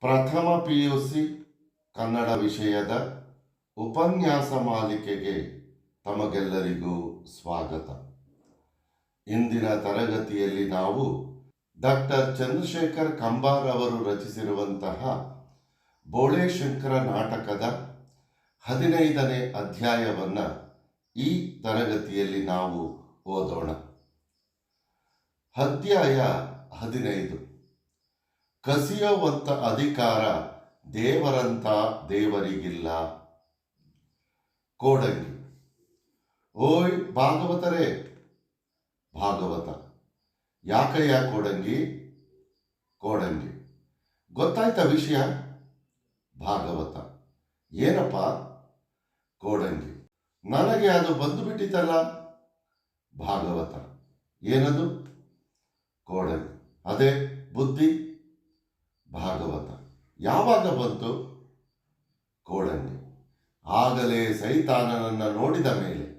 ಪ್ರಥಮ P U C Kannada ವಿಷಯದ ಉಪನ್ಯಾಸ ಮಾಲಿಕೆಗೆ ತಮಗೆಲ್ಲರಿಗೂ ಸ್ವಾಗತ. ಇಂದಿನ ತರಗತಿಯಲ್ಲಿ ನಾವು ಡಾಕ್ಟರ್ ಚಂದ್ರಶೇಖರ್ ಕಂಬಾರ್ ಅವರು ರಚಿಸಿರುವಂತಹ ಬೋಳೇಶಂಕರ ನಾಟಕದ ಹದಿನೈದನೇ ಅಧ್ಯಾಯವನ್ನು ಈ ತರಗತಿಯಲ್ಲಿ ನಾವು ಓದೋಣ. ಅಧ್ಯಾಯ ಹದಿನೈದು. ಕಸಿಯುವಂತ ಅಧಿಕಾರ ದೇವರಂತ ದೇವರಿಗಿಲ್ಲ. ಕೋಡಂಗಿ. ಓಯ್ ಭಾಗವತರೇ. ಭಾಗವತ. ಯಾಕಯ್ಯ ಕೋಡಂಗಿ? ಕೋಡಂಗಿ. ಗೊತ್ತಾಯ್ತ ವಿಷಯ? ಭಾಗವತ. ಏನಪ್ಪ? ಕೋಡಂಗಿ. ನನಗೆ ಅದು ಬಂದು ಬಿಟ್ಟಿತಲ್ಲ? ಭಾಗವತ. ಏನದು? ಕೋಡಂಗಿ. ಅದೇ ಬುದ್ಧಿ. ಭಾಗವತ. ಯಾವಾಗ ಬಂತು? ಕೋಡಂಗಿ ಆಗಲೇ ಸೈತಾನನನ್ನು ನೋಡಿದ ಮೇಲೆ.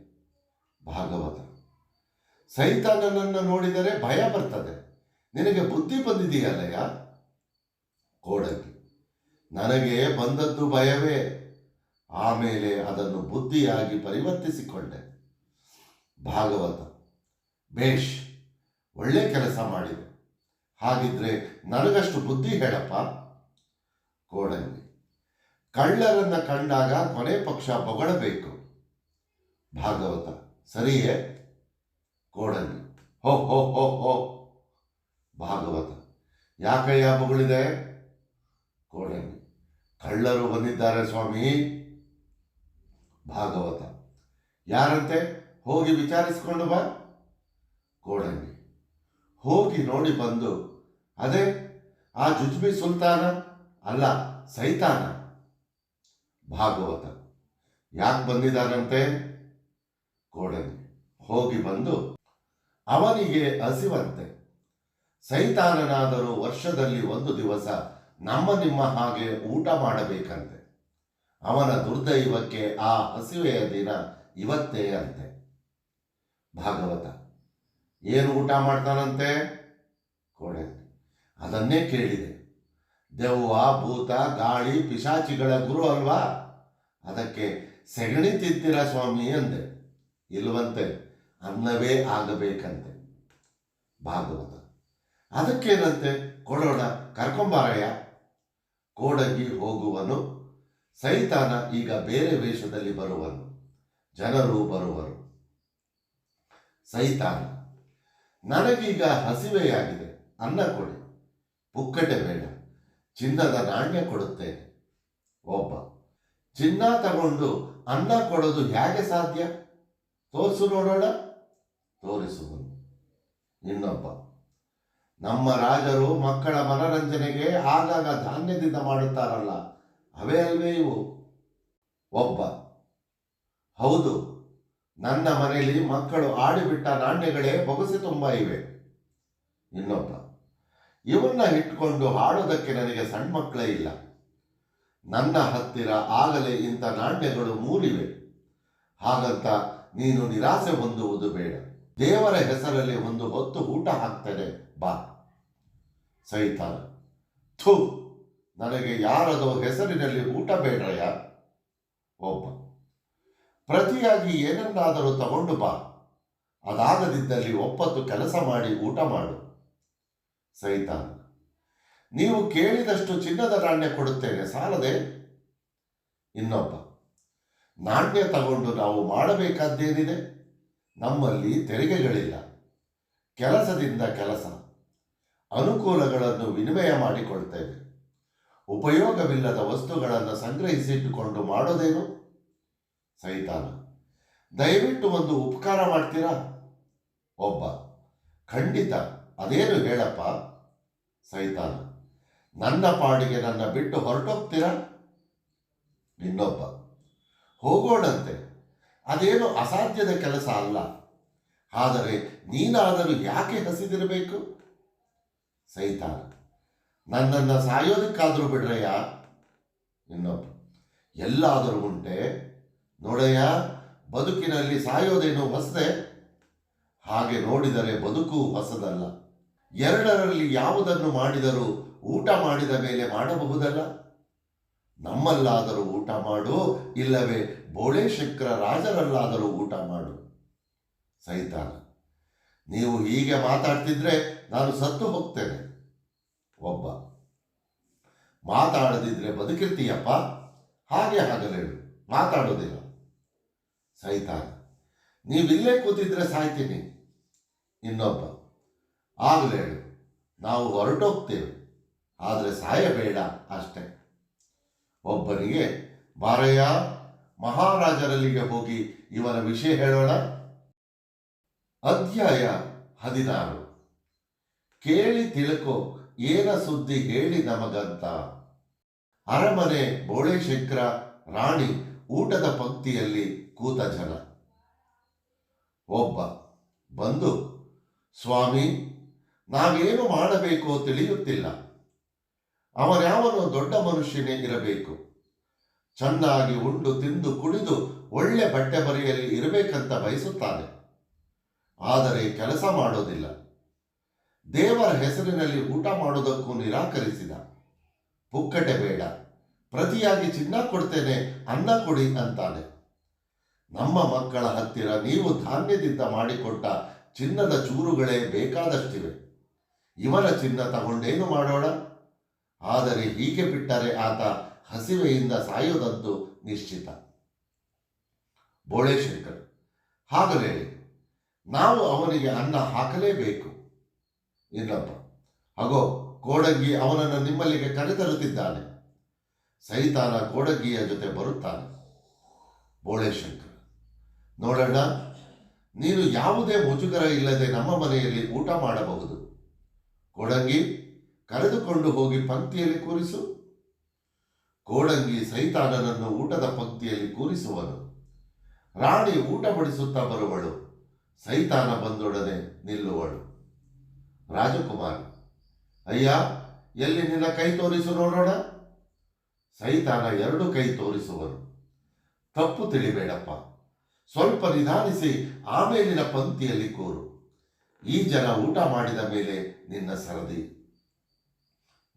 ಭಾಗವತ. ಸೈತಾನನನ್ನು ನೋಡಿದರೆ ಭಯ ಬರ್ತದೆ. ನಿನಗೆ ಬುದ್ಧಿ ಬಂದಿದೆಯಲ್ಲಯ್ಯ? ಕೋಡಂಗಿ ನನಗೆ ಬಂದದ್ದು ಭಯವೇ. ಆಮೇಲೆ ಅದನ್ನು ಬುದ್ಧಿಯಾಗಿ ಪರಿವರ್ತಿಸಿಕೊಂಡೆ. ಭಾಗವತ. ಬೇಷ್ ಒಳ್ಳೆ ಕೆಲಸ ಮಾಡಿದೆ. ಹಾಗಿದ್ರೆ ನನಗಷ್ಟು ಬುದ್ಧಿ ಹೇಳಪ್ಪ. ಕೋಡಂಗಿ ಕಳ್ಳರನ್ನ ಕಂಡಾಗ ಕೊನೆ ಪಕ್ಷ ಬೊಗಳಬೇಕು. ಭಾಗವತ, ಸರಿಯೇ? ಕೋಡಂಗಿ ಹೋ ಹೋ ಹೋ ಹೋ. ಭಾಗವತ, ಯಾಕಯ್ಯ ಬೊಗಳಿದೆ? ಕೋಡಂಗಿ ಕಳ್ಳರು ಬಂದಿದ್ದಾರೆ ಸ್ವಾಮಿ. ಭಾಗವತ, ಯಾರಂತೆ? ಹೋಗಿ ವಿಚಾರಿಸಿಕೊಂಡು ಬಾ. ಕೋಡಂಗಿ ಹೋಗಿ ನೋಡಿ ಬಂದು, ಅದೇ ಆ ಜುಜ್ಬಿ ಸುಲ್ತಾನ ಅಲ್ಲ ಸೈತಾನ? ಭಾಗವತ. ಯಾಕೆ ಬಂದಿದ್ದಾನಂತೆ? ಕೋಡನೆ ಹೋಗಿ ಬಂದು ಅವನಿಗೆ ಹಸಿವಂತೆ. ಸೈತಾನನಾದರೂ ವರ್ಷದಲ್ಲಿ ಒಂದು ದಿವಸ ನಮ್ಮ ನಿಮ್ಮ ಹಾಗೆ ಊಟ ಮಾಡಬೇಕಂತೆ. ಅವನ ದುರ್ದೈವಕ್ಕೆ ಆ ಹಸಿವೆಯ ದಿನ ಇವತ್ತೇ ಅಂತೆ. ಭಾಗವತ. ಏನು ಊಟ ಮಾಡ್ತಾನಂತೆ ಕೋಣೆ ಅದನ್ನೇ ಕೇಳಿದೆ. ದೆವ್ವ, ಭೂತ, ಗಾಳಿ, ಪಿಶಾಚಿಗಳ ಗುರು ಅಲ್ವಾ? ಅದಕ್ಕೆ ಸೆಗಣಿ ತಿಂತೀರ ಸ್ವಾಮಿ ಅಂದೆ. ಇಲ್ವಂತೆ, ಅನ್ನವೇ ಆಗಬೇಕಂತೆ. ಭಾಗವತ. ಅದಕ್ಕೇನಂತೆ? ಕೊಡೋಣ, ಕರ್ಕೊಂಬಾರಯ್ಯ. ಕೋಡಗಿ ಹೋಗುವನು. ಸೈತಾನ ಈಗ ಬೇರೆ ವೇಷದಲ್ಲಿ ಬರುವನು. ಜನರು ಬರುವರು. ಸೈತಾನ. ನನಗೀಗ ಹಸಿವೆಯಾಗಿದೆ. ಅನ್ನ ಕೊಡಿ. ಪುಕ್ಕಟೆ ಬೇಡ. ಚಿನ್ನದ ನಾಣ್ಯ ಕೊಡುತ್ತೇನೆ. ಒಬ್ಬ. ಚಿನ್ನ ತಗೊಂಡು ಅನ್ನ ಕೊಡೋದು ಹೇಗೆ ಸಾಧ್ಯ? ತೋರಿಸು ನೋಡೋಣ. ತೋರಿಸುವನು ಇನ್ನೊಬ್ಬ. ನಮ್ಮ ರಾಜರು ಮಕ್ಕಳ ಮನರಂಜನೆಗೆ ಆಗಾಗ ಧಾನ್ಯದಿಂದ ಮಾಡುತ್ತಾರಲ್ಲ. ಅವೇ ಅಲ್ವೇ ಇವು. ಒಬ್ಬ. ಹೌದು. ನನ್ನ ಮನೆಯಲ್ಲಿ ಮಕ್ಕಳು ಆಡಿಬಿಟ್ಟ ನಾಣ್ಯಗಳೇ ಬೊಗಸೆ ತುಂಬ ಇವೆ. ಇನ್ನೊಬ್ಬ, ಇವನ್ನ ಇಟ್ಕೊಂಡು ಹಾಡೋದಕ್ಕೆ ನನಗೆ ಸಣ್ಣ ಮಕ್ಕಳೇ ಇಲ್ಲ. ನನ್ನ ಹತ್ತಿರ ಆಗಲೇ ಇಂಥ ನಾಣ್ಯಗಳು ಮೂರಿವೆ ಹಾಗಂತ ನೀನು ನಿರಾಸೆ ಹೊಂದುವುದು ಬೇಡ. ದೇವರ ಹೆಸರಲ್ಲಿ ಒಂದು ಹೊತ್ತು ಊಟ ಹಾಕ್ತೇನೆ, ಬಾ. ಸೈತಾನ, ಥೂ, ನನಗೆ ಯಾರದೋ ಹೆಸರಿನಲ್ಲಿ ಊಟ ಬೇಡ್ರಯ್ಯ. ಒಬ್ಬ ಪ್ರತಿಯಾಗಿ ಏನನ್ನಾದರೂ ತಗೊಂಡು ಬಾ. ಅದಾಗದಿದ್ದಲ್ಲಿ ಒಪ್ಪತ್ತು ಕೆಲಸ ಮಾಡಿ ಊಟ ಮಾಡು. ಸೈತಾನ, ನೀವು ಕೇಳಿದಷ್ಟು ಚಿನ್ನದ ನಾಣ್ಯ ಕೊಡುತ್ತೇನೆ, ಸಾಲದೆ? ಇನ್ನೊಬ್ಬ, ನಾಣ್ಯ ತಗೊಂಡು ನಾವು ಮಾಡಬೇಕಾದ್ದೇನಿದೆ? ನಮ್ಮಲ್ಲಿ ತೆರಿಗೆಗಳಿಲ್ಲ. ಕೆಲಸದಿಂದ ಕೆಲಸ, ಅನುಕೂಲಗಳನ್ನು ವಿನಿಮಯ ಮಾಡಿಕೊಳ್ತೇವೆ. ಉಪಯೋಗವಿಲ್ಲದ ವಸ್ತುಗಳನ್ನು ಸಂಗ್ರಹಿಸಿಟ್ಟುಕೊಂಡು ಮಾಡೋದೇನು? ಸೈತಾನ. ದಯವಿಟ್ಟು ಒಂದು ಉಪಕಾರ ಮಾಡ್ತೀರಾ? ಒಬ್ಬ. ಖಂಡಿತ. ಅದೇನು ಹೇಳಪ್ಪ? ಸೈತಾನ. ನನ್ನ ಪಾಡಿಗೆ ನನ್ನ ಬಿಟ್ಟು ಹೊರಟೋಗ್ತೀರಾ? ಇನ್ನೊಬ್ಬ. ಹೋಗೋಣಂತೆ. ಅದೇನು ಅಸಾಧ್ಯದ ಕೆಲಸ ಅಲ್ಲ. ಆದರೆ ನೀನಾದರೂ ಯಾಕೆ ಹಸಿದಿರಬೇಕು? ಸೈತಾನ. ನನ್ನನ್ನು ಸಾಯೋದಕ್ಕಾದರೂ ಬಿಡ್ರಯ್ಯ? ಇನ್ನೊಬ್ಬ. ಎಲ್ಲಾದರೂ ಉಂಟೆ. ನೋಡಯ್ಯ, ಬದುಕಿನಲ್ಲಿ ಸಾಯೋದೇನು ಹೊಸದೆ. ಹಾಗೆ ನೋಡಿದರೆ ಬದುಕು ಹೊಸದಲ್ಲ. ಎರಡರಲ್ಲಿ ಯಾವುದನ್ನು ಮಾಡಿದರೂ ಊಟ ಮಾಡಿದ ಮೇಲೆ ಮಾಡಬಹುದಲ್ಲ? ನಮ್ಮಲ್ಲಾದರೂ ಊಟ ಮಾಡು, ಇಲ್ಲವೇ ಶಕ್ರ ರಾಜರಲ್ಲಾದರೂ ಊಟ ಮಾಡು. ಸೈತಾನ, ನೀವು ಹೀಗೆ ಮಾತಾಡ್ತಿದ್ರೆ ನಾನು ಸತ್ತು ಹೋಗ್ತೇನೆ. ಒಬ್ಬ, ಮಾತಾಡದಿದ್ರೆ ಬದುಕಿರ್ತೀಯಪ್ಪ. ಹಾಗೆ ಹಾಗಲೇಳು ಮಾತಾಡೋದಿಲ್ಲ ಸೈತಾನ ನೀವಿಲ್ಲೇ ಕೂತಿದ್ರೆ ಸಾಯ್ತೀನಿ. ಇನ್ನೊಬ್ಬ, ಆಗಲೇ ನಾವು ಹೊರಟೋಗ್ತೇವೆ. ಆದರೆ ಸಾಯಬೇಡ ಅಷ್ಟೆ. ಒಬ್ಬನಿಗೆ ಬಾರಯ್ಯ ಮಹಾರಾಜರಲ್ಲಿಗೆ ಹೋಗಿ ಇವನ ವಿಷಯ ಹೇಳೋಣ? ಅಧ್ಯಾಯ ಹದಿನಾರು. ಕೇಳಿ ತಿಳ್ಕೊ, ಏನ ಸುದ್ದಿ ಹೇಳಿ ನಮಗಂತ. ಅರಮನೆ, ಬೋಳೇಶಂಕರ, ರಾಣಿ ಊಟದ ಪಂಕ್ತಿಯಲ್ಲಿ ಕೂತ ಜನ. ಒಬ್ಬ ಬಂದು, ಸ್ವಾಮಿ, ನಾವೇನು ಮಾಡಬೇಕೋ ತಿಳಿಯುತ್ತಿಲ್ಲ. ಅವನ್ಯಾವನು ದೊಡ್ಡ ಮನುಷ್ಯನೇ ಇರಬೇಕು. ಚೆನ್ನಾಗಿ ಉಂಡು ತಿಂದು ಕುಡಿದು ಒಳ್ಳೆ ಬಟ್ಟೆ ಬರೆಯಲ್ಲಿ ಇರಬೇಕಂತ ಬಯಸುತ್ತಾನೆ. ಆದರೆ ಕೆಲಸ ಮಾಡೋದಿಲ್ಲ. ದೇವರ ಹೆಸರಿನಲ್ಲಿ ಊಟ ಮಾಡುವುದಕ್ಕೂ ನಿರಾಕರಿಸಿದ. ಪುಕ್ಕಟೆ ಬೇಡ. ಪ್ರತಿಯಾಗಿ ಚಿನ್ನ ಕೊಡ್ತೇನೆ, ಅನ್ನ ಕೊಡಿ ಅಂತಾನೆ. ನಮ್ಮ ಮಕ್ಕಳ ಹತ್ತಿರ ನೀವು ಧಾನ್ಯದಿಂದ ಮಾಡಿಕೊಟ್ಟ ಚಿನ್ನದ ಚೂರುಗಳೇ ಬೇಕಾದಷ್ಟಿವೆ. ಇವನ ಚಿನ್ನ ತಗೊಂಡೇನು ಮಾಡೋಣ? ಆದರೆ ಹೀಗೆ ಬಿಟ್ಟರೆ ಆತ ಹಸಿವೆಯಿಂದ ಸಾಯೋದಂತೂ ನಿಶ್ಚಿತ. ಬೋಳೇಶಂಕರ್ ಹಾಗಲೇ ನಾವು ಅವನಿಗೆ ಅನ್ನ ಹಾಕಲೇಬೇಕು. ಇನ್ನೊಬ್ಬ ಹಾಗೋ ಕೋಡಂಗಿ ಅವನನ್ನು ನಿಮ್ಮಲ್ಲಿಗೆ ಕರೆತರುತ್ತಿದ್ದಾನೆ. ಸೈತಾನ ಗೋಡಗಿಯ ಜೊತೆ ಬರುತ್ತಾನೆ ಬೋಳೇಶಂಕರ್. ನೋಡೋಣ ನೀನು ಯಾವುದೇ ಮುಜುಗರ ಇಲ್ಲದೆ ನಮ್ಮ ಮನೆಯಲ್ಲಿ ಊಟ ಮಾಡಬಹುದು. ಕೋಡಂಗಿ ಕರೆದುಕೊಂಡು ಹೋಗಿ ಪಂಕ್ತಿಯಲ್ಲಿ ಕೂರಿಸು. ಕೋಡಂಗಿ ಸೈತಾನನನ್ನು ಊಟದ ಪಂಕ್ತಿಯಲ್ಲಿ ಕೂರಿಸುವನು. ರಾಣಿ ಊಟ ಬಡಿಸುತ್ತಾ ಬರುವಳು. ಸೈತಾನ ಬಂದೊಡನೆ ನಿಲ್ಲುವಳು. ರಾಜಕುಮಾರ್, ಅಯ್ಯ, ಎಲ್ಲಿ ನಿನ್ನ ಕೈ ತೋರಿಸು ನೋಡೋಣ. ಸೈತಾನ ಎರಡು ಕೈ ತೋರಿಸುವರು. ತಪ್ಪು ತಿಳಿಬೇಡಪ್ಪ. ಸ್ವಲ್ಪ ನಿಧಾನಿಸಿ ಆಮೇಲಿನ ಪಂಕ್ತಿಯಲ್ಲಿ ಕೂರು. ಈ ಜನ ಊಟ ಮಾಡಿದ ಮೇಲೆ ನಿನ್ನ ಸರದಿ.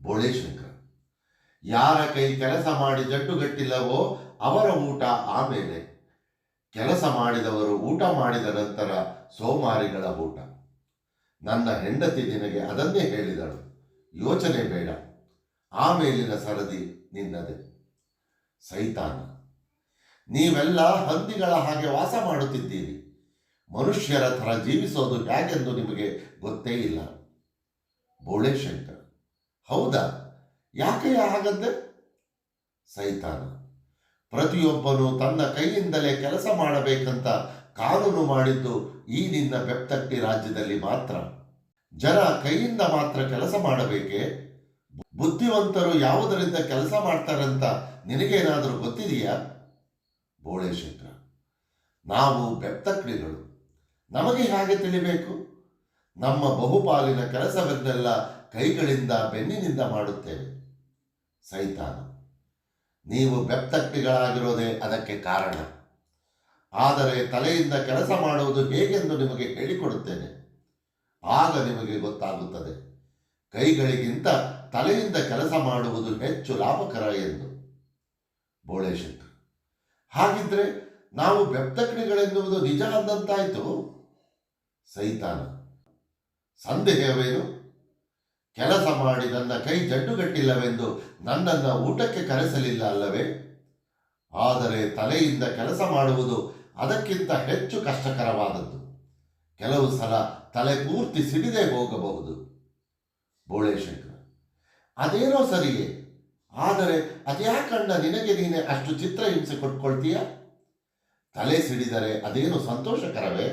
ಬೋಳೇಶಂಕರ್ ಯಾರ ಕೈ ಕೆಲಸ ಮಾಡಿ ಜಟ್ಟುಗಟ್ಟಿಲ್ಲವೋ ಅವರ ಊಟ ಆಮೇಲೆ. ಕೆಲಸ ಮಾಡಿದವರು ಊಟ ಮಾಡಿದ ನಂತರ ಸೋಮಾರಿಗಳ ಊಟ. ನನ್ನ ಹೆಂಡತಿ ನಿನಗೆ ಅದನ್ನೇ ಹೇಳಿದಳು. ಯೋಚನೆ ಬೇಡ. ಆಮೇಲಿನ ಸರದಿ ನಿನ್ನದೆ. ಸೈತಾನ, ನೀವೆಲ್ಲ ಹಂದಿಗಳ ಹಾಗೆ ವಾಸ ಮಾಡುತ್ತಿದ್ದೀರಿ. ಮನುಷ್ಯರ ಥರ ಜೀವಿಸೋದು ಹೇಗೆಂದು ನಿಮಗೆ ಗೊತ್ತೇ ಇಲ್ಲ. ಬೋಳೇಶಂಕರ್, ಹೌದಾ? ಯಾಕೆ ಹಾಗಂದೆ? ಸೈತಾನ, ಪ್ರತಿಯೊಬ್ಬನು ತನ್ನ ಕೈಯಿಂದಲೇ ಕೆಲಸ ಮಾಡಬೇಕಂತ ಕಾನೂನು ಮಾಡಿದ್ದು ಈ ನಿನ್ನ ಬೆಪ್ತಟ್ಟಿ ರಾಜ್ಯದಲ್ಲಿ ಮಾತ್ರ. ಜನ ಕೈಯಿಂದ ಮಾತ್ರ ಕೆಲಸ ಮಾಡಬೇಕೆ? ಬುದ್ಧಿವಂತರು ಯಾವುದರಿಂದ ಕೆಲಸ ಮಾಡ್ತಾರಂತ ನಿನಗೇನಾದರೂ ಗೊತ್ತಿದೆಯಾ? ಬೋಳೇಶಂಕರ ನಾವು ಬೆಪ್ತಕ್ರಿಗಳು ನಮಗೆ ಹೇಗೆ ತಿಳಿಬೇಕು? ನಮ್ಮ ಬಹುಪಾಲಿನ ಕೆಲಸವನ್ನೆಲ್ಲ ಕೈಗಳಿಂದ ಬೆನ್ನಿನಿಂದ ಮಾಡುತ್ತೇವೆ. ಸೈತಾನ. ನೀವು ಬೆಪ್ತಕ್ರಿಗಳಾಗಿರೋದೇ ಅದಕ್ಕೆ ಕಾರಣ. ಆದರೆ ತಲೆಯಿಂದ ಕೆಲಸ ಮಾಡುವುದು ಹೇಗೆಂದು ನಿಮಗೆ ಹೇಳಿಕೊಡುತ್ತೇನೆ. ಆಗ ನಿಮಗೆ ಗೊತ್ತಾಗುತ್ತದೆ. ಕೈಗಳಿಗಿಂತ ತಲೆಯಿಂದ ಕೆಲಸ ಮಾಡುವುದು ಹೆಚ್ಚು ಲಾಭಕರ ಎಂದು ಬೋಳೇಶಂಕರ್. ಹಾಗಿದ್ರೆ ನಾವು ಬೆಪ್ತಕ್ಣಿಗಳೆನ್ನುವುದು ನಿಜ ಅಂದಂತಾಯ್ತು? ಸೈತಾನ. ಸಂದೇಹವೇನು? ಕೆಲಸ ಮಾಡಿ ನನ್ನ ಕೈ ಜಡ್ಡುಗಟ್ಟಿಲ್ಲವೆಂದು ನನ್ನನ್ನು ಊಟಕ್ಕೆ ಕರೆಸಲಿಲ್ಲ ಅಲ್ಲವೇ? ಆದರೆ ತಲೆಯಿಂದ ಕೆಲಸ ಮಾಡುವುದು ಅದಕ್ಕಿಂತ ಹೆಚ್ಚು ಕಷ್ಟಕರವಾದದ್ದು. ಕೆಲವು ಸಲ ತಲೆ ಪೂರ್ತಿ ಸಿಡಿದೇ ಹೋಗಬಹುದು. ಬೋಳೇಶಂಕರ. ಅದೇನೋ ಸರಿಯೇ ಆದರೆ ಅದ್ಯಾಕಣ್ಣ ನಿನಗೆ ನೀನೆ ಅಷ್ಟು ಚಿತ್ರ ಹಿಂಸೆ ಕೊಟ್ಕೊಳ್ತೀಯ? ತಲೆ ಸಿಡಿದರೆ ಅದೇನು ಸಂತೋಷಕರವೇ?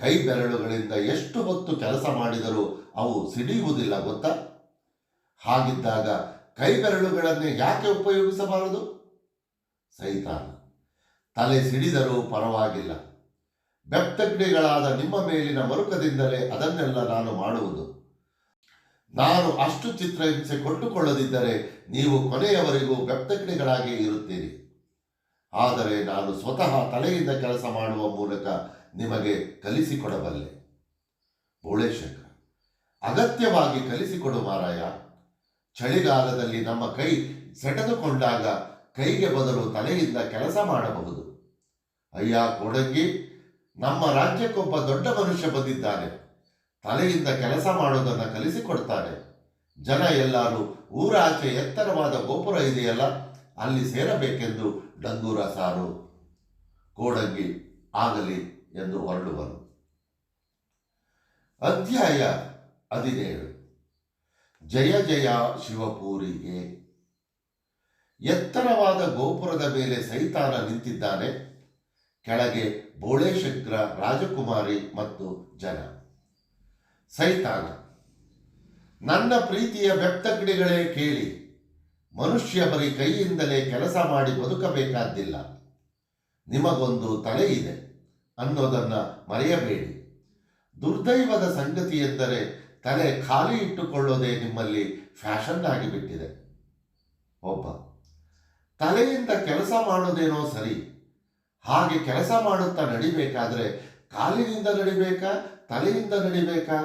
ಕೈ ಬೆರಳುಗಳಿಂದ ಎಷ್ಟು ಹೊತ್ತು ಕೆಲಸ ಮಾಡಿದರೂ ಅವು ಸಿಡಿಯುವುದಿಲ್ಲ ಗೊತ್ತಾ? ಹಾಗಿದ್ದಾಗ ಕೈ ಬೆರಳುಗಳನ್ನೇ ಯಾಕೆ ಉಪಯೋಗಿಸಬಾರದು? ಸೈತಾನ, ತಲೆ ಸಿಡಿದರೂ ಪರವಾಗಿಲ್ಲ. ಬೆಪ್ತಗ್ನಿಗಳಾದ ನಿಮ್ಮ ಮೇಲಿನ ಮರುಕದಿಂದಲೇ ಅದನ್ನೆಲ್ಲ ನಾನು ಮಾಡುವುದು. ನಾನು ಅಷ್ಟು ಚಿತ್ರ ಚಿತ್ರಹಿಂಸೆ ಕೊಟ್ಟುಕೊಳ್ಳದಿದ್ದರೆ ನೀವು ಕೊನೆಯವರೆಗೂ ವ್ಯಕ್ತಕ್ರಿಗಳಾಗಿ ಇರುತ್ತೀರಿ. ಆದರೆ ನಾನು ಸ್ವತಃ ತಲೆಯಿಂದ ಕೆಲಸ ಮಾಡುವ ಮೂಲಕ ನಿಮಗೆ ಕಲಿಸಿಕೊಡಬಲ್ಲೆ. ಬೋಳೇಶಂಕರ್ ಅಗತ್ಯವಾಗಿ ಕಲಿಸಿಕೊಡು ಮಾರಾಯ. ಚಳಿಗಾಲದಲ್ಲಿ ನಮ್ಮ ಕೈ ಸೆಟೆದುಕೊಂಡಾಗ ಕೈಗೆ ಬದಲು ತಲೆಯಿಂದ ಕೆಲಸ ಮಾಡಬಹುದು. ಅಯ್ಯ, ಕೊಡಂಗಿ, ನಮ್ಮ ರಾಜ್ಯಕ್ಕೊಬ್ಬ ದೊಡ್ಡ ಮನುಷ್ಯ ಬಂದಿದ್ದಾನೆ. ತಲೆಯಿಂದ ಕೆಲಸ ಮಾಡೋದನ್ನು ಕಲಿಸಿಕೊಡ್ತಾರೆ. ಜನ ಎಲ್ಲರೂ ಊರಾಚೆ ಎತ್ತರವಾದ ಗೋಪುರ ಇದೆಯಲ್ಲ, ಅಲ್ಲಿ ಸೇರಬೇಕೆಂದು ಡಂಗೂರ ಸಾರು, ಕೋಡಂಗಿ ಆಗಲಿ ಎಂದು ಹೊರಡುವರು. ಅಧ್ಯಾಯ ಹದಿನೇಳು. ಜಯ ಜಯ ಶಿವಪೂರಿಗೆ. ಎತ್ತರವಾದ ಗೋಪುರದ ಮೇಲೆ ಸೈತಾನ ನಿಂತಿದ್ದಾನೆ. ಕೆಳಗೆ ಬೋಳೇಶಂಕರ ರಾಜಕುಮಾರಿ ಮತ್ತು ಜನ. ಸೈತಾನ, ನನ್ನ ಪ್ರೀತಿಯ ಬೆಪ್ತಕಿಡಿಗಳೇ ಕೇಳಿ, ಮನುಷ್ಯ ಬರೀ ಕೈಯಿಂದಲೇ ಕೆಲಸ ಮಾಡಿ ಬದುಕಬೇಕಾದ್ದಿಲ್ಲ. ನಿಮಗೊಂದು ತಲೆ ಇದೆ ಅನ್ನೋದನ್ನು ಮರೆಯಬೇಡಿ. ದುರ್ದೈವದ ಸಂಗತಿ ಎಂದರೆ ತಲೆ ಖಾಲಿ ಇಟ್ಟುಕೊಳ್ಳೋದೇ ನಿಮ್ಮಲ್ಲಿ ಫ್ಯಾಷನ್ ಆಗಿಬಿಟ್ಟಿದೆ. ಒಬ್ಬ, ತಲೆಯಿಂದ ಕೆಲಸ ಮಾಡೋದೇನೋ ಸರಿ, ಹಾಗೆ ಕೆಲಸ ಮಾಡುತ್ತಾ ನಡಿಬೇಕಾದ್ರೆ ಕಾಲಿನಿಂದ ನಡಿಬೇಕಾ, ತಲೆಯಿಂದ ನಡಿಬೇಕಾ?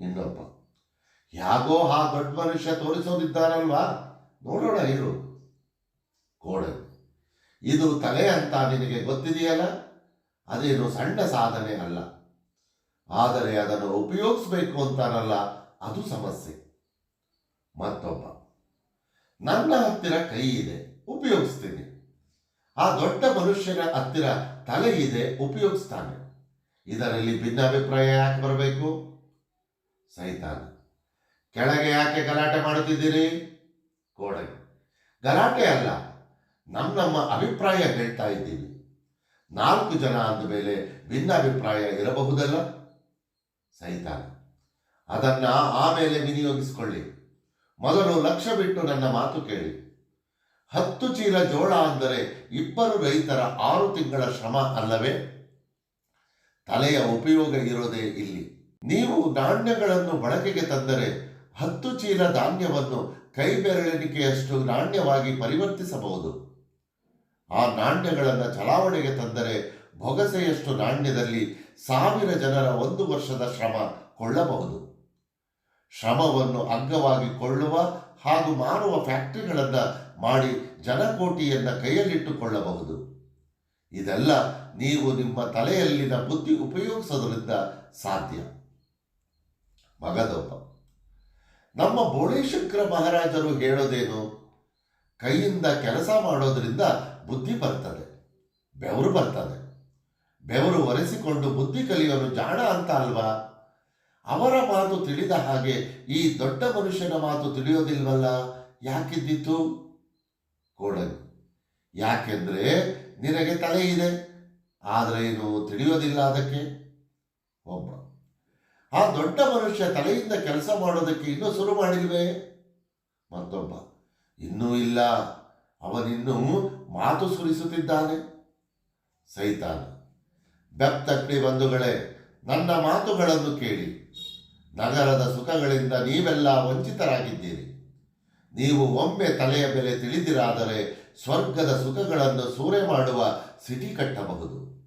ಇನ್ನೊಬ್ಬ ಯಾಗೋ ಆ ದೊಡ್ಡ ಮನುಷ್ಯ ತೋರಿಸೋದಿದ್ದಾರಲ್ವಾ ನೋಡೋಣ ಇರು. ಕೋಡೆ ಇದು ತಲೆ ಅಂತ ನಿನಗೆ ಗೊತ್ತಿದೆಯಲ್ಲ? ಅದೇನು ಸಣ್ಣ ಸಾಧನೆ ಅಲ್ಲ. ಆದರೆ ಅದನ್ನು ಉಪಯೋಗಿಸ್ಬೇಕು ಅಂತಾರಲ್ಲ ಅದು ಸಮಸ್ಯೆ. ಮತ್ತೊಬ್ಬ. ನನ್ನ ಹತ್ತಿರ ಕೈ ಇದೆ, ಉಪಯೋಗಿಸ್ತೀನಿ. ಆ ದೊಡ್ಡ ಮನುಷ್ಯನ ಹತ್ತಿರ ತಲೆ ಇದೆ, ಉಪಯೋಗಿಸ್ತಾನೆ. ಇದರಲ್ಲಿ ಭಿನ್ನಾಭಿಪ್ರಾಯ ಯಾಕೆ ಬರಬೇಕು? ಸೈತಾನ. ಕೆಳಗೆ ಯಾಕೆ ಗಲಾಟೆ ಮಾಡುತ್ತಿದ್ದೀರಿ? ಕೋಡಗೆ. ಗಲಾಟೆ ಅಲ್ಲ ನಮ್ಮ ನಮ್ಮ ಅಭಿಪ್ರಾಯ ಹೇಳ್ತಾ ಇದ್ದೀವಿ. ನಾಲ್ಕು ಜನ ಅಂದ ಮೇಲೆ ಭಿನ್ನ ಅಭಿಪ್ರಾಯ ಇರಬಹುದಲ್ಲ? ಸೈತಾನ. ಅದನ್ನ ಆಮೇಲೆ ವಿನಿಯೋಗಿಸಿಕೊಳ್ಳಿ. ಮೊದಲು ಲಕ್ಷ ಬಿಟ್ಟು ನನ್ನ ಮಾತು ಕೇಳಿ. ಹತ್ತು ಚೀಲ ಜೋಳ ಅಂದರೆ ಇಬ್ಬರು ರೈತರ ಆರು ತಿಂಗಳ ಶ್ರಮ ಅಲ್ಲವೇ? ತಲೆಯ ಉಪಯೋಗ ಇರೋದೇ ಇಲ್ಲಿ. ನೀವು ನಾಣ್ಯಗಳನ್ನು ಬಳಕೆಗೆ ತಂದರೆ ಹತ್ತು ಚೀಲ ಧಾನ್ಯವನ್ನು ಕೈ ಬೆರಳಿಕೆಯಷ್ಟು ನಾಣ್ಯವಾಗಿ ಪರಿವರ್ತಿಸಬಹುದು. ಆ ನಾಣ್ಯಗಳನ್ನು ಚಲಾವಣೆಗೆ ತಂದರೆ ಬೊಗಸೆಯಷ್ಟು ನಾಣ್ಯದಲ್ಲಿ ಸಾವಿರ ಜನರ ಒಂದು ವರ್ಷದ ಶ್ರಮ ಕೊಳ್ಳಬಹುದು. ಶ್ರಮವನ್ನು ಅಗ್ಗವಾಗಿ ಕೊಳ್ಳುವ ಹಾಗೂ ಮಾರುವ ಫ್ಯಾಕ್ಟರಿಗಳನ್ನು ಮಾಡಿ ಜನಕೋಟಿಯನ್ನು ಕೈಯಲ್ಲಿಟ್ಟುಕೊಳ್ಳಬಹುದು. ಇದೆಲ್ಲ ನೀವು ನಿಮ್ಮ ತಲೆಯಲ್ಲಿನ ಬುದ್ಧಿ ಉಪಯೋಗಿಸೋದ್ರಿಂದ ಸಾಧ್ಯ. ಮಗದೊಬ್ಬ. ನಮ್ಮ ಬೋಳೇಶಂಕರ ಮಹಾರಾಜರು ಹೇಳೋದೇನು? ಕೈಯಿಂದ ಕೆಲಸ ಮಾಡೋದರಿಂದ ಬುದ್ಧಿ ಬರ್ತದೆ, ಬೆವರು ಬರ್ತದೆ. ಬೆವರು ಒರೆಸಿಕೊಂಡು ಬುದ್ಧಿ ಕಲಿಯೋನು ಜಾಣ ಅಂತ ಅಲ್ವಾ? ಅವರ ಮಾತು ತಿಳಿದ ಹಾಗೆ ಈ ದೊಡ್ಡ ಮನುಷ್ಯನ ಮಾತು ತಿಳಿಯೋದಿಲ್ವಲ್ಲ? ಯಾಕಿದ್ದಿತ್ತು? ಕೋಡಲಿ. ಯಾಕೆಂದ್ರೆ ನಿನಗೆ ತಲೆ ಇದೆ, ಆದರೆ ಏನು ತಿಳಿಯೋದಿಲ್ಲ ಅದಕ್ಕೆ? ಒಬ್ಬ. ಆ ದೊಡ್ಡ ಮನುಷ್ಯ ತಲೆಯಿಂದ ಕೆಲಸ ಮಾಡೋದಕ್ಕೆ ಇನ್ನೂ ಶುರು ಮಾಡಿಲ್ವೇ? ಮತ್ತೊಬ್ಬ, ಇನ್ನೂ ಇಲ್ಲ. ಅವನಿನ್ನೂ ಮಾತು ಸುರಿಸುತ್ತಿದ್ದಾನೆ. ಸೈತಾನ ಬೆಪ್ತಕ್ಕಿ ಬಂಧುಗಳೇ ನನ್ನ ಮಾತುಗಳನ್ನು ಕೇಳಿ. ನಗರದ ಸುಖಗಳಿಂದ ನೀವೆಲ್ಲ ವಂಚಿತರಾಗಿದ್ದೀರಿ. ನೀವು ಒಮ್ಮೆ ತಲೆಯ ಬೆಲೆ ತಿಳಿದಿರಾದರೆ ಸ್ವರ್ಗದ ಸುಖಗಳನ್ನು ಸೂರೆ ಮಾಡುವ ಸಿಟಿ ಕಟ್ಟಬಹುದು.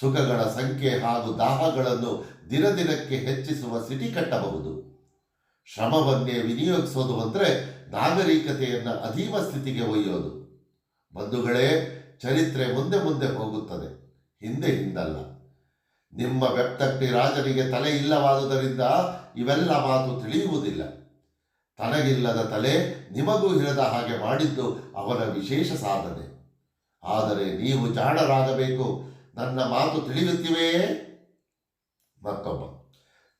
ಸುಖಗಳ ಸಂಖ್ಯೆ ಹಾಗೂ ದಾಹಗಳನ್ನು ದಿನ ದಿನಕ್ಕೆ ಹೆಚ್ಚಿಸುವ ಸಿಟಿ ಕಟ್ಟಬಹುದು. ಶ್ರಮವನ್ನೇ ವಿನಿಯೋಗಿಸೋದು ಅಂದರೆ ನಾಗರಿಕತೆಯನ್ನ ಅಧೀವ ಸ್ಥಿತಿಗೆ ಒಯ್ಯೋದು. ಬಂಧುಗಳೇ, ಚರಿತ್ರೆ ಮುಂದೆ ಮುಂದೆ ಹೋಗುತ್ತದೆ. ಹಿಂದೆ ಹಿಂದಲ್ಲ. ನಿಮ್ಮ ವ್ಯಕ್ತಕ್ಕೆ ರಾಜನಿಗೆ ತಲೆ ಇಲ್ಲವಾದುದರಿಂದ ಇವೆಲ್ಲ ಮಾತು ತಿಳಿಯುವುದಿಲ್ಲ. ತನಗಿಲ್ಲದ ತಲೆ ನಿಮಗೂ ಇರದ ಹಾಗೆ ಮಾಡಿದ್ದು ಅವನ ವಿಶೇಷ ಸಾಧನೆ. ಆದರೆ ನೀವು ಜಾಣರಾಗಬೇಕು. ನನ್ನ ಮಾತು ತಿಳಿಯುತ್ತಿವೆಯೇ? ಮತ್ತೊಬ್ಬ,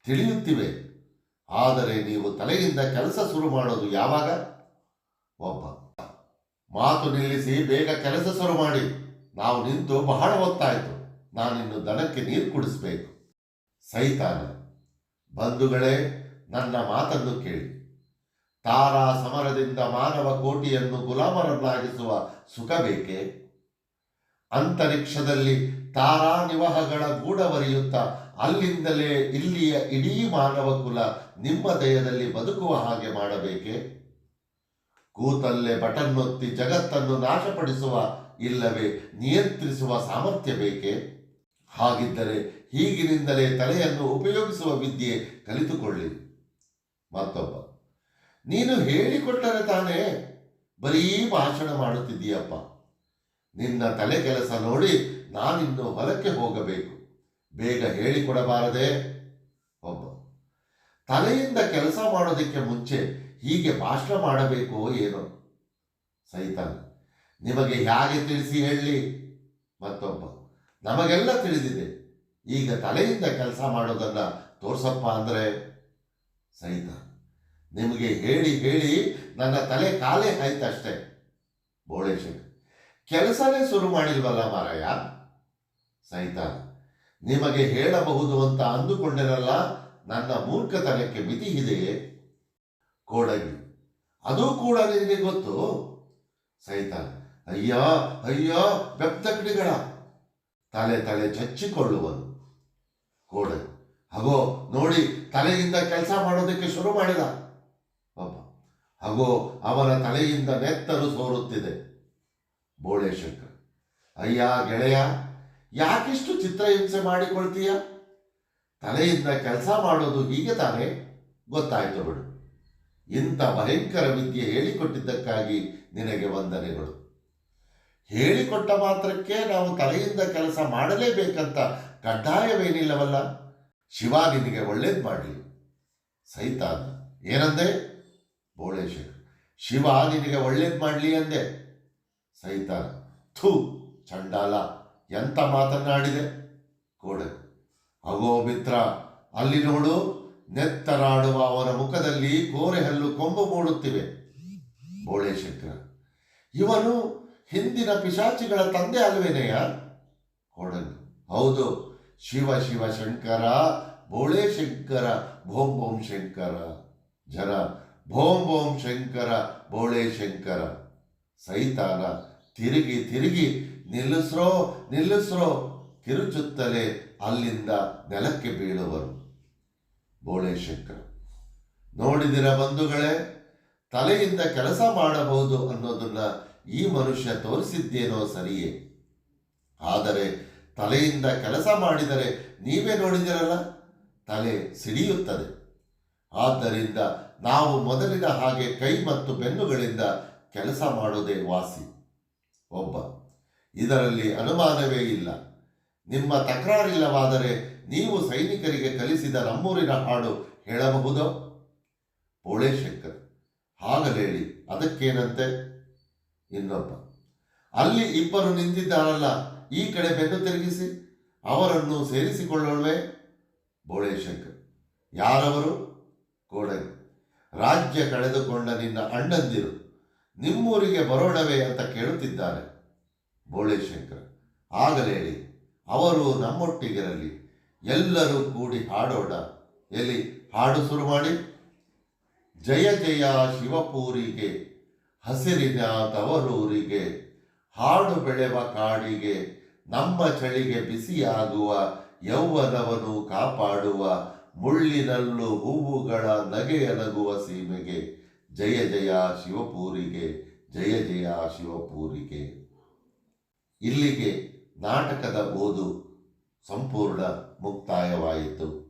ತಿಳಿಯುತ್ತಿವೆ, ಆದರೆ ನೀವು ತಲೆಯಿಂದ ಕೆಲಸ ಶುರು ಮಾಡೋದು ಯಾವಾಗ? ಒಬ್ಬ, ಮಾತು ನಿಲ್ಲಿಸಿ ಬೇಗ ಕೆಲಸ ಶುರು ಮಾಡಿ. ನಾವು ನಿಂತು ಬಹಳ ಹೊತ್ತಾಯಿತು. ನಾನಿನ್ನು ದನಕ್ಕೆ ನೀರು ಕುಡಿಸ್ಬೇಕು. ಸೈತಾನ, ಬಂಧುಗಳೇ, ನನ್ನ ಮಾತನ್ನು ಕೇಳಿ. ತಾರಾ ಸಮರದಿಂದ ಮಾನವ ಕೋಟಿಯನ್ನು ಗುಲಾಮರನ್ನಾಗಿಸುವ ಸುಖ ಬೇಕೆ? ಅಂತರಿಕ್ಷದಲ್ಲಿ ತಾರಾ ನಿವಹಗಳ ಗೂಡವರಿಯುತ್ತಾ ಅಲ್ಲಿಂದಲೇ ಇಲ್ಲಿಯ ಇಡೀ ಮಾನವ ಕುಲ ನಿಮ್ಮ ದಯದಲ್ಲಿ ಬದುಕುವ ಹಾಗೆ ಮಾಡಬೇಕೆ? ಕೂತಲ್ಲೇ ಬಟನ್ನೊತ್ತಿ ಜಗತ್ತನ್ನು ನಾಶಪಡಿಸುವ, ಇಲ್ಲವೇ ನಿಯಂತ್ರಿಸುವ ಸಾಮರ್ಥ್ಯ ಬೇಕೆ? ಹಾಗಿದ್ದರೆ ಹೀಗಿನಿಂದಲೇ ತಲೆಯನ್ನು ಉಪಯೋಗಿಸುವ ವಿದ್ಯೆ ಕಲಿತುಕೊಳ್ಳಿ. ಮತ್ತೊಬ್ಬ, ನೀನು ಹೇಳಿಕೊಟ್ಟರೆ ತಾನೇ ಬರೀ ಭಾಷಣ ಮಾಡುತ್ತಿದ್ದೀಯಪ್ಪ. ನಿನ್ನ ತಲೆ ಕೆಲಸ ನೋಡಿ ನಾನಿನ್ನು ಹೊಲಕ್ಕೆ ಹೋಗಬೇಕು. ಬೇಗ ಹೇಳಿಕೊಡಬಾರದೆ? ಒಬ್ಬ. ತಲೆಯಿಂದ ಕೆಲಸ ಮಾಡೋದಕ್ಕೆ ಮುಂಚೆ ಹೀಗೆ ಭಾಷಣ ಮಾಡಬೇಕು ಏನೋ? ಸೈತಾನ. ನಿಮಗೆ ಹೇಗೆ ತಿಳಿಸಿ ಹೇಳಿ? ಮತ್ತೊಬ್ಬ. ನಮಗೆಲ್ಲ ತಿಳಿದಿದೆ. ಈಗ ತಲೆಯಿಂದ ಕೆಲಸ ಮಾಡೋದನ್ನ ತೋರ್ಸಪ್ಪ ಅಂದ್ರೆ? ಸಹಿತ ನಿಮಗೆ ಹೇಳಿ ಹೇಳಿ ನನ್ನ ತಲೆ ಕಾಲೇ ಆಯ್ತಷ್ಟೇ ಬೋಳೇಶ್ವರಿ ಕೆಲಸನೇ ಶುರು ಮಾಡಿಲ್ವಲ್ಲ ಮಾರಾಯ? ಸಹಿತ ನಿಮಗೆ ಹೇಳಬಹುದು ಅಂತ ಅಂದುಕೊಂಡಿರಲ್ಲ ನನ್ನ ಮೂರ್ಖತನಕ್ಕೆ ಮಿತಿ ಇದೆಯೇ ಕೋಡಗಿ ಅದು ಕೂಡ ನಿನಗೆ ಗೊತ್ತು? ಸಹಿತ ಅಯ್ಯ ಅಯ್ಯ ಬೆಪ್ತಕಡಿಗಳ ತಲೆ ತಲೆ ಚಚ್ಚಿಕೊಳ್ಳುವನು. ಕೋಡಗಿ ಹಗೋ, ನೋಡಿ, ತಲೆಯಿಂದ ಕೆಲಸ ಮಾಡೋದಕ್ಕೆ ಶುರು ಮಾಡಿದ. ಪಾಪ. ಹಗೋ, ಅವನ ತಲೆಯಿಂದ ನೆತ್ತರು ಸೋರುತ್ತಿದೆ. ಬೋಳೇಶಂಕರ್ ಅಯ್ಯ, ಗೆಳೆಯ ಯಾಕಿಷ್ಟು ಚಿತ್ರಹಿಂಸೆ ಮಾಡಿಕೊಳ್ತೀಯ? ತಲೆಯಿಂದ ಕೆಲಸ ಮಾಡೋದು ಹೀಗೆ ತಾನೇ? ಗೊತ್ತಾಯಿತು ಬಿಡು. ಇಂಥ ಭಯಂಕರ ವಿದ್ಯೆ ಹೇಳಿಕೊಟ್ಟಿದ್ದಕ್ಕಾಗಿ ನಿನಗೆ ವಂದನೆಗಳು. ಹೇಳಿಕೊಟ್ಟ ಮಾತ್ರಕ್ಕೆ ನಾವು ತಲೆಯಿಂದ ಕೆಲಸ ಮಾಡಲೇಬೇಕಂತ ಕಡ್ಡಾಯವೇನಿಲ್ಲವಲ್ಲ? ಶಿವ ನಿನಗೆ ಒಳ್ಳೇದು ಮಾಡಲಿ. ಸೈತಾನ, ಏನಂದೆ? ಬೋಳೇಶಂಕರ್ ಶಿವ ನಿನಗೆ ಒಳ್ಳೇದು ಮಾಡಲಿ ಅಂದೆ. ಸೈತಾನ, ಥೂ, ಚಂಡಾಲ. ಎಂತ ಮಾತನಾಡಿದೆ ಕೋಡೆ ಅಗೋ ಮಿತ್ರ, ಅಲ್ಲಿ ನೋಡು, ನೆತ್ತರಾಡುವ ಅವರ ಮುಖದಲ್ಲಿ ಕೋರೆಹಲ್ಲು ಕೊಂಬು ಮೂಡುತ್ತಿವೆ. ಬೋಳೇಶಂಕರ ಇವನು ಹಿಂದಿನ ಪಿಶಾಚಿಗಳ ತಂದೆ ಅಲ್ವೇನೆಯ? ಕೋಡನು ಹೌದು, ಶಿವ ಶಿವ ಶಂಕರ ಬೋಳೆ ಶಂಕರ ಭೋಂ ಭೋಂ ಶಂಕರ. ಜನ, ಭೋಂ ಭೋಂ ಶಂಕರ ಬೋಳೆ ಶಂಕರ ಸೈತಾನ, ತಿರುಗಿ ತಿರುಗಿ ನಿಲ್ಲಿಸ್ರೋ ನಿಲ್ಲಿಸ್ರೋ. ಕಿರುಚುತ್ತಲೇ ಅಲ್ಲಿಂದ ನೆಲಕ್ಕೆ ಬೀಳುವರು ಬೋಳೆ ಶಂಕರ ನೋಡಿದಿರ ಬಂಧುಗಳೇ, ತಲೆಯಿಂದ ಕೆಲಸ ಮಾಡಬಹುದು ಅನ್ನೋದನ್ನ ಈ ಮನುಷ್ಯ ತೋರಿಸಿದ್ದೇನೋ ಸರಿಯೇ. ಆದರೆ ತಲೆಯಿಂದ ಕೆಲಸ ಮಾಡಿದರೆ ನೀವೇ ನೋಡಿದಿರಲ್ಲ, ತಲೆ ಸಿಡಿಯುತ್ತದೆ. ಆದ್ದರಿಂದ ನಾವು ಮೊದಲಿನ ಹಾಗೆ ಕೈ ಮತ್ತು ಬೆನ್ನುಗಳಿಂದ ಕೆಲಸ ಮಾಡೋದೇ ವಾಸಿ. ಒಬ್ಬ ಇದರಲ್ಲಿ ಅನುಮಾನವೇ ಇಲ್ಲ. ನಿಮ್ಮ ತಕರಾರಿಲ್ಲವಾದರೆ ನೀವು ಸೈನಿಕರಿಗೆ ಕಲಿಸಿದ ನಮ್ಮೂರಿನ ಹಾಡು ಹೇಳಬಹುದೋ? ಪೋಳೇಶಂಕರ್ ಹಾಗಲೇಳಿ ಅದಕ್ಕೇನಂತೆ? ಇನ್ನೊಬ್ಬ, ಅಲ್ಲಿ ಇಬ್ಬರು ನಿಂತಿದ್ದಾರಲ್ಲ, ಈ ಕಡೆ ಬೆನ್ನು ತಿರುಗಿಸಿ, ಅವರನ್ನು ಸೇರಿಸಿಕೊಳ್ಳೋಳ್ವೆ ಬೋಳೇಶಂಕರ್ ಯಾರವರು? ಕೋಡಗಿ, ರಾಜ್ಯ ಕಳೆದುಕೊಂಡ ನಿನ್ನ ಅಣ್ಣಂದಿರು, ನಿಮ್ಮೂರಿಗೆ ಬರೋಣವೇ ಅಂತ ಕೇಳುತ್ತಿದ್ದಾರೆ. ಬೋಳೇಶಂಕರ್ ಆಗಲೇಳಿ ಅವರು ನಮ್ಮೊಟ್ಟಿಗಿರಲಿ, ಎಲ್ಲರೂ ಕೂಡಿ ಹಾಡೋಣ. ಎಲ್ಲಿ? ಹಾಡು ಶುರು ಮಾಡಿ. ಜಯ ಜಯ ಶಿವಪೂರಿಗೆ, ಹಸಿರಿನ ತವರೂರಿಗೆ, ಹಾಡು ಬೆಳೆವ ಕಾಡಿಗೆ, ನಮ್ಮ ಚಳಿಗೆ ಬಿಸಿಯಾಗುವ ಯೌವನವನ್ನು ಕಾಪಾಡುವ, ಮುಳ್ಳಿನಲ್ಲೂ ಹೂವುಗಳ ನಗೆಯ ನಗುವ ಸೀಮೆಗೆ. ಜಯ ಜಯ ಶಿವಪೂರಿಗೆ, ಜಯ ಜಯ ಶಿವಪೂರಿಗೆ. ಇಲ್ಲಿಗೆ ನಾಟಕದ ಓದು ಸಂಪೂರ್ಣ ಮುಕ್ತಾಯವಾಯಿತು.